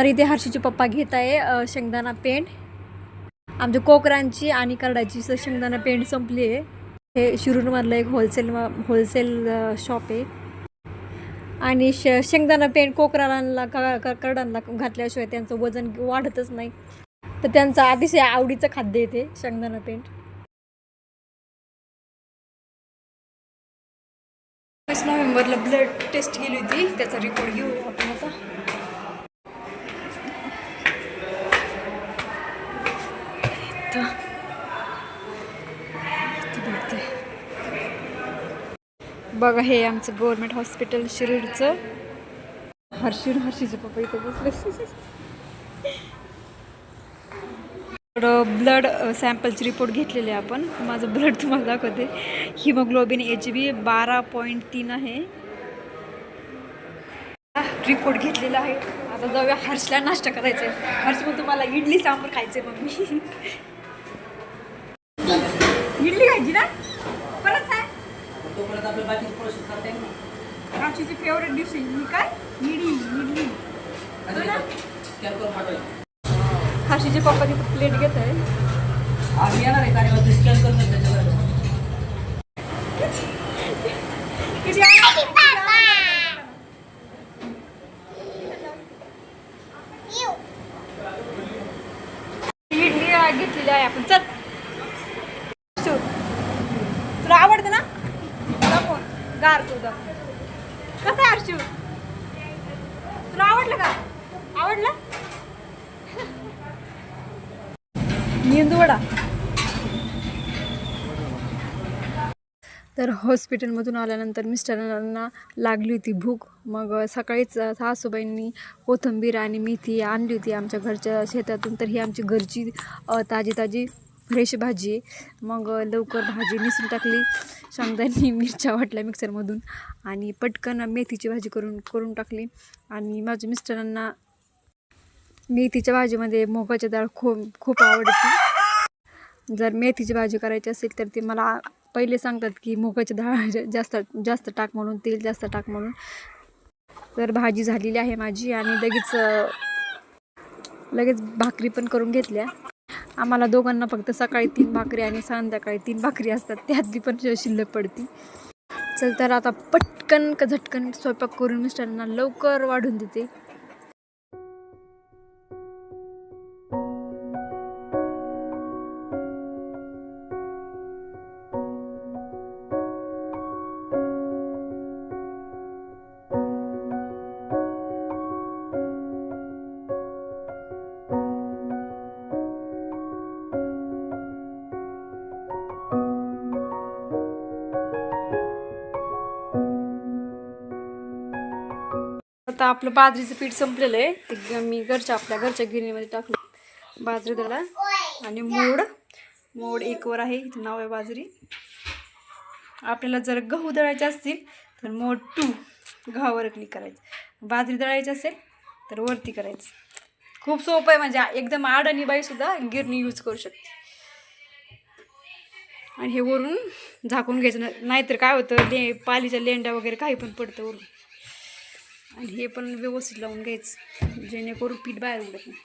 तर इथे हर्षीचे पप्पा घेत आहे शेंगदाणा पेंट आमच्या कोकरांची आणि करडाची शेंगदाणा पेंट संपली आहे. हे शिरूरमधलं एक होलसेल होलसेल शॉप आहे. आणि श शेंगदाणा पेंट कोकरांना क- करडांना घातल्याशिवाय त्यांचं वजन वाढतच नाही. तर त्यांचं अतिशय आवडीचं खाद्य येते शेंगदाणा पेंट नोव्हेंबरला ब्लड टेस्ट केली होती त्याचा रिपोर्ट घेऊ आपण आता. बघा हे आमचं गव्हर्मेंट हॉस्पिटल शिरूरचं हर्षी हर्षीचे पप्पा इथे बसले. ब्लड सॅम्पलचे रिपोर्ट घेतलेले आहे आपण. माझं ब्लड तुम्हाला दाखवते. हिमोग्लोबिन एच बी बारा पॉईंट तीन आहे. रिपोर्ट घेतलेला आहे. आता जाऊया हर्षला नाश्ता करायचा आहे हर्ष मग तुम्हाला इडली सांबर खायचे मग मी इडली खायची ना? तोपर्यंत आपल्या बाकीची प्रोसेस करता येईल ना हर्षीची फेवरेट डिश आहे ही काय? इडली इडली? स्कॅन करून हर्षीचे पप्पा तिथे प्लेट घेत आहे आम्ही येणार आहे कार्यवरती स्कॅन करून त्याच्यावर. किती आहे? इडली आ, घेतलेली आहे आपण. चल शिव, तुला आवडतं ना दाखव गार तुझं कसं आहे हर्षू तुला आवडलं का? आवडलं? मेंदूवडा तर हॉस्पिटलमधून आल्यानंतर मिस्टरांना लागली होती भूक. मग सकाळीच सासूबाईंनी कोथिंबीर आणि मेथी आणली होती आमच्या घरच्या शेतातून. तर ही आमची घरची ताजी ताजी फ्रेश भाजी. मग लवकर भाजी निसून टाकली. शेंगदाणी मिरच्या वाटल्या मिक्सरमधून. आणि पटकन मेथीची भाजी करून करून टाकली. आणि माझ्या मिस्टरांना मेथीच्या भाजीमध्ये मोगाची डाळ खूप खूप आवडते. जर मेथीची भाजी करायची असेल तर ते मला पहिले सांगतात की मुगाची डाळ जास्त जास्त टाक म्हणून तेल जास्त टाक म्हणून. तर भाजी झालेली आहे माझी आणि लगेच लगेच भाकरी पण करून घेतल्या. आम्हाला दोघांना फक्त सकाळी तीन भाकरी आणि संध्याकाळी तीन भाकरी असतात त्यातली पण शिल्लक पडती. चल तर आता पटकन का झटकन स्वयंपाक करून मिस्टरांना लवकर वाढून देते. आता आपलं बाजरीचं पीठ संपलेलं आहे. ते मी घरच्या आपल्या घरच्या गिरणीमध्ये टाकलं बाजरी दळा आणि मोड मोड एकवर आहे इथं नाव आहे बाजरी. आपल्याला जर गहू दळायचे असतील तर मोड टू गव्हावर क्लिक करायचं. बाजरी दळायची असेल तर वरती करायचं. खूप सोपं आहे म्हणजे एकदम अडाणी बाईसुद्धा गिरणी यूज करू शकते. आणि हे वरून झाकून घ्यायचं नाहीतर काय होतं ले पालीच्या लेंड्या वगैरे काही पण पडतं वरून. आणि हे पण व्यवस्थित लावून घ्यायचं जेणेकरून पीठ बाहेर उडत नाही.